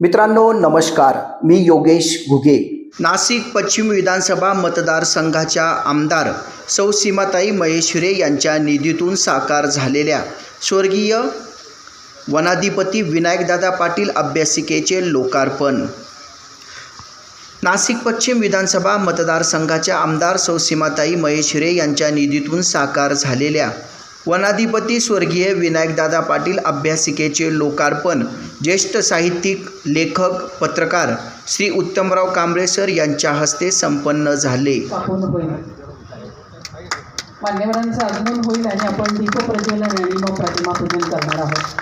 मित्रांनो नमस्कार. मी योगेश घुगे. नाशिक पश्चिम विधानसभा मतदारसंघाच्या आमदार सौ सीमाताई महेश्वरे यांच्या निधीतून साकार झालेल्या स्वर्गीय वनाधिपती विनायकदादा पाटील अभ्यासिकेचे लोकार्पण. नाशिक पश्चिम विधानसभा मतदारसंघाच्या आमदार सौ सीमाताई महेश्वरे यांच्या निधीतून साकार झालेल्या वनाधिपती स्वर्गीय विनायकदादा पाटील अभ्यासिकेचे लोकार्पण ज्येष्ठ साहित्यिक लेखक पत्रकार श्री उत्तमराव कांबळे सर यांच्या हस्ते संपन्न झाले. मान्यवरांचं आगमन होईल आणि आपण दीपप्रज्वलन आणि मग प्रतिमा पूजन करणार आहोत.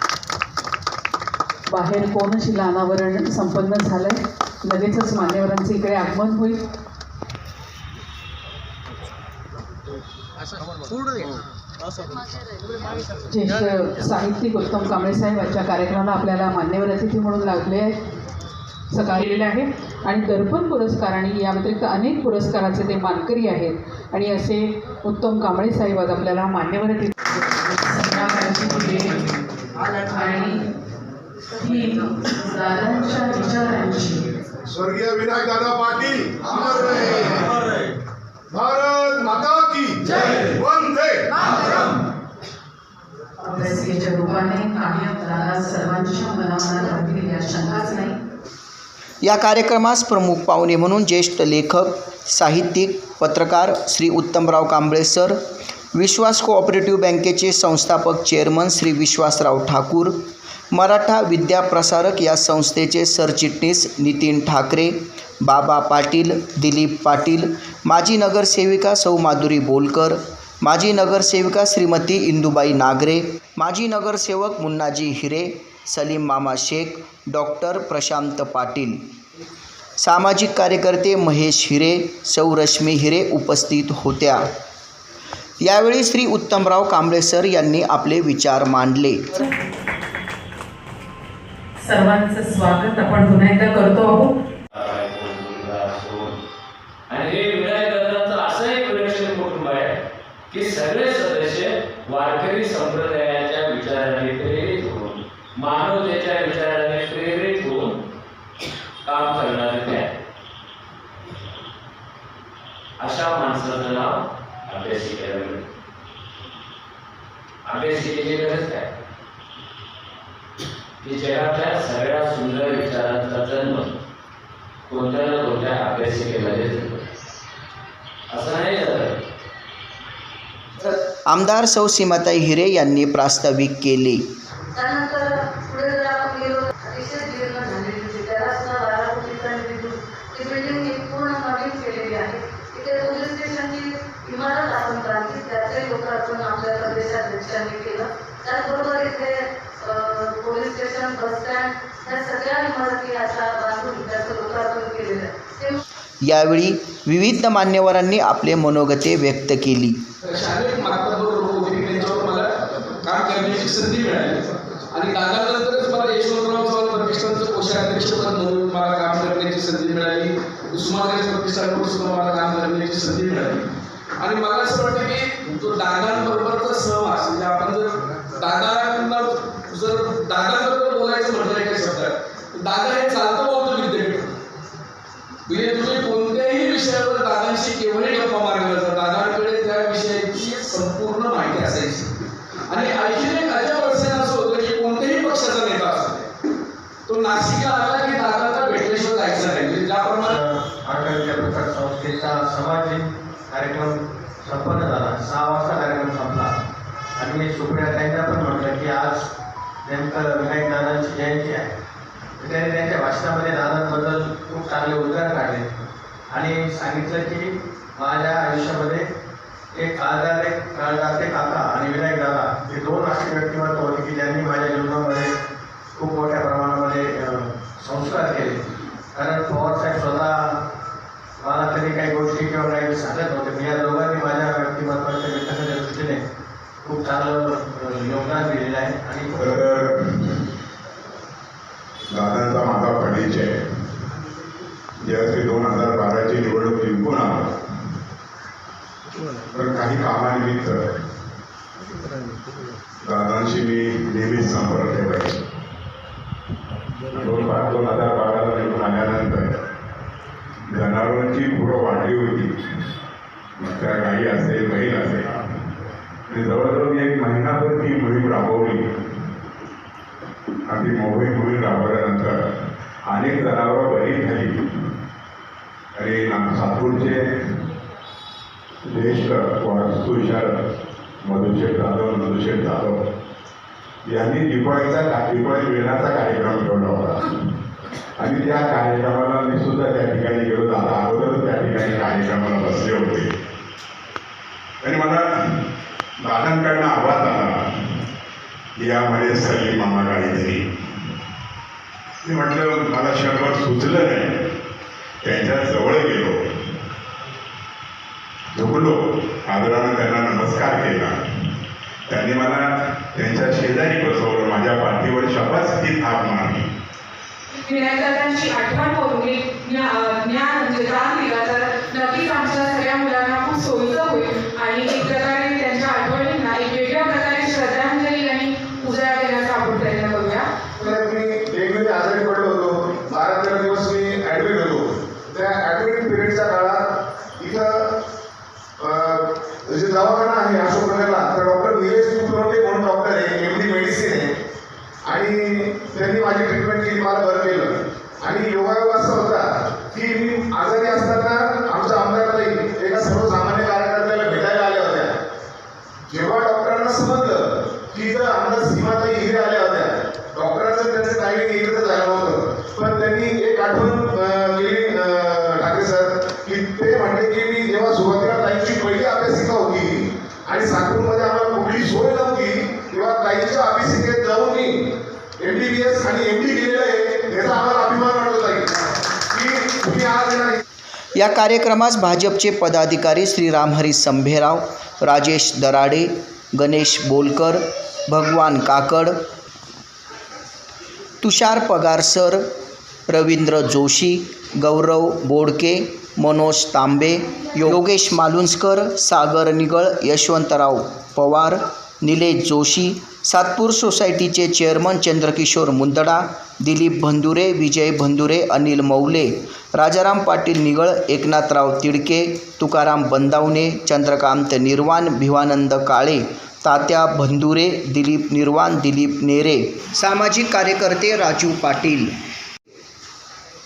बाहेर कोणशिला अनावरण संपन्न झालंय? लगेचच मान्यवरांचं इकडे आगमन होईल. ज्येष्ठ साहित्यिक उत्तम कांबळे साहेब यांच्या कार्यक्रमाला आपल्याला मान्यवर अतिथी म्हणून लाभले आहेत. सकाळलेले आहे. आणि दर्पण पुरस्कार आणि या व्यतिरिक्त अनेक पुरस्काराचे ते मानकरी आहेत. आणि असे उत्तम कांबळे साहेब आज आपल्याला मान्यवर अतिथी आणि स्वर्गीय विनायक दादा पाटील भारत माता की जय. अभ्यासिकेच्या रूपाने कायम दादा सर्वांच्या मनामनात राहतील या शंकाच नाही. या कार्यक्रमास प्रमुख पाहुणे म्हणून ज्येष्ठ लेखक साहित्यिक पत्रकार श्री उत्तमराव कांबळे सर विश्वास कोऑपरेटिव्ह बँकेचे संस्थापक चेअरमन श्री विश्वासराव ठाकूर मराठा विद्याप्रसारक या संस्थेचे सरचिटणीस नितीन ठाकरे बाबा पाटील दिलीप पाटील माजी नगरसेविका सौ माधुरी बोलकर माजी नगरसेविका श्रीमती इंदुबाई नागरे माजी नगरसेवक मुन्नाजी हिरे सलीम मामा शेख डॉक्टर प्रशांत पाटील. सामाजिक कार्यकर्ते महेश हिरे सौरश्मी हिरे उपस्थित होत्या. यावेळी श्री उत्तमराव कांबळे सर यांनी आपले विचार मांडले. सर्वांचं स्वागत आपण पुन्हा एकदा करतो आहोत. की सगळे सदस्य वारकरी संप्रदायाच्या विचाराने प्रेरित होऊन मानवतेच्या विचाराने प्रेरित होऊन काम करणारे ते अशा माणसाचं नाव अभ्यासिकेला मिळतं. अभ्यासिकेची गरज काय? की जगातल्या सगळ्या सुंदर विचारांचा जन्म कोणत्या ना कोणत्या अभ्यासिकेमध्ये असं नाही झालं. आमदार सौ सीमाताई हिरे यांनी प्रास्ताविक केले. यावेळी विविध मान्यवरांनी आपले मनोगते व्यक्त केली शारीरिक मार्गावर लोक होते की त्यांच्यावर मला काम संधी मिळाली. आणि दादानंतरच मला यशवंतराव चव्हाण प्रतिष्ठानचं कोषाध्यक्ष पद म्हणून मला काम करण्याची संधी मिळाली. उस्मानाबाद प्रतिष्ठानकडून सुद्धा मला काम करण्याची संधी मिळाली. आणि मला असं वाटतं की तो दादांबरोबरचा सहवास म्हणजे आपण जर दादांना जर दादांबरोबर बोलायचं म्हटलं एका शब्दात दादा हे चालतं बोलतो विद्यार्थी म्हणजे तुम्ही कोणत्याही विषयावर दादांशी केव्हाही गप्पा मारला तर दादांकडे त्या विषयाची संपूर्ण माहिती असायची आणि आणखीन एक अजब अडचण असं होतं की कोणत्याही पक्षाचा नेता असू दे, तो नाशिकला आला की दादाला भेटल्याशिवाय जायचं नाही म्हणजे ज्याप्रमाणे अटल जयप्रकाश संस्थेचा सामाजिक कार्यक्रम संपन्न झाला. सहा वाजता कार्यक्रम संपला. आणि मी सुप्रिया पण म्हटलं की आज नेमकं विनायक दादांची जयंती आहे. त्यांनी त्यांच्या भाषणामध्ये दादांबद्दल खूप चांगले उद्गार काढले. आणि सांगितलं की माझ्या आयुष्यामध्ये एक काळदार एक काळदाते काका आणि विनायक दादा हे दोन असे व्यक्तिमत्व होते की ज्यांनी माझ्या जीवनामध्ये खूप मोठ्या प्रमाणामध्ये संस्कार केले. कारण पवारसाहेब स्वतः मला कधी काही गोष्टी किंवा काही सांगत नव्हते मी या दोघांनी माझ्या व्यक्तिमत्वाच्या विकासाच्या दृष्टीने खूप चांगलं योगदान दिलेलं आहे. आणि तर दादांचा माझा परिचय. जेव्हा ते दोन हजार बाराची निवडणूक जिंकून आलो. तर काही कामानिमित्त दादांशी मी नेहमीच संपर्क ठेवायचो दोन बारा दोन हजार बाराला निघून आल्यानंतर जनावरांची पुरं वाढली होती. मग त्या गाई असेल बैल असेल. आणि जवळजवळ एक महिनाभर ती मोहीम राबवली. आणि ती मोहीम मोहीम राबवल्यानंतर अनेक जनावरं बरी झाली आणि सातूरचे ज्येष्ठ वास्तुविशारद मधुशेठ जाधव मधुशेठ जाधव यांनी दिवाळीचा दिपाळी दिवाळी मिळण्याचा कार्यक्रम ठेवला होता. आणि त्या कार्यक्रमाला मी सुद्धा त्या ठिकाणी गेलो दादा अगोदर त्या ठिकाणी कार्यक्रमाला बसले होते. आणि मला दादांकडनं आवाज आला की यामध्ये सलीम मामा काहीतरी. मी म्हटलं मला शंभर सुचलं नाही. त्यांच्या जवळ गेलो. झुकलो आदरानं त्यांना नमस्कार केला. त्यांनी मला त्यांच्या शेजारी बसवलं. माझ्या पाठीवर शपथ थाप मारली. विनायकांची आठवण करून घे ज्ञान म्हणजे दान दिला तर नक्कीच आमच्या सगळ्या मुलांना खूप सोयीचं होईल. आणि एक प्रकारे त्यांच्या आठवणींना एक वेगळ्या प्रकारे श्रद्धांजली आणि पूजा देण्याचा आपण प्रयत्न करूया. तर मी वेगवेगळे आजारी पडलो होतो. बारा तेरा दिवस मी ॲडमिट होतो त्या ॲडमिट पिरियडच्या काळात इथं जे दवाखाना आहे अशोकनगरला तर डॉक्टर निलेश कुलकर्णी म्हणून डॉक्टर आहे एम डी आहे आणि त्यांनी माझी ट्रीटमेंट केली मला बरं केलं. आणि योगायोग असा होता की मी आजारी असताना आमच्या आमदारताई एका सर्वसामान्य कार्यकर्त्याला भेटायला आल्या होत्या जेव्हा डॉक्टरांना समजलं की इथं आमदार सीमाताई हिरे आल्या होत्या डॉक्टरांचं त्यांचं टायमिंग एकत्र झालं नव्हतं पण त्यांनी एक आठवण अं, केली अं, ठाकरे सर की ते म्हणले की मी जेव्हा सुरुवातीला ताईंची पहिली अभ्यासिका होती आणि साकूरमध्ये आम्हाला कुठली सोय नव्हती तेव्हा ताईंच्या अभ्यासिकेत जाऊन मी एम डी बी एस आणि एम डी केलेलं आहे याचा आम्हाला अभिमान वाटतो ताई की तुम्ही आज आहे ना या कार्यक्रमास भाजपचे पदाधिकारी श्री रामहरी संभेराव राजेश दराडे गणेश बोलकर भगवान काकड तुषार पगारसर रवींद्र जोशी गौरव बोडके मनोज तांबे योगेश मालुंजकर सागर निगळ यशवंतराव पवार निलेश जोशी सातपूर सोसायटीचे चेअरमन चंद्रकिशोर मुंदडा दिलीप भंदुरे विजय भंदुरे अनिल मौले राजाराम पाटील निगळ एकनाथराव तिडके तुकाराम बंदावणे चंद्रकांत निर्वाण भिवानंद काळे तात्या भंदुरे दिलीप निर्वाण दिलीप नेरे सामाजिक कार्यकर्ते राजू पाटील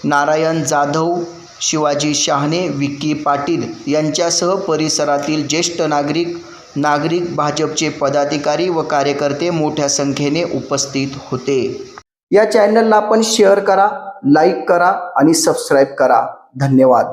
नारायण जाधव शिवाजी शहाणे विक्की पाटील यांच्यासह परिसरातील ज्येष्ठ नागरिक नागरिक भाजपचे पदाधिकारी व कार्यकर्ते मोठ्या संख्येने उपस्थित होते. या चॅनलला आपण शेअर करा लाईक करा आणि सबस्क्राईब करा. धन्यवाद.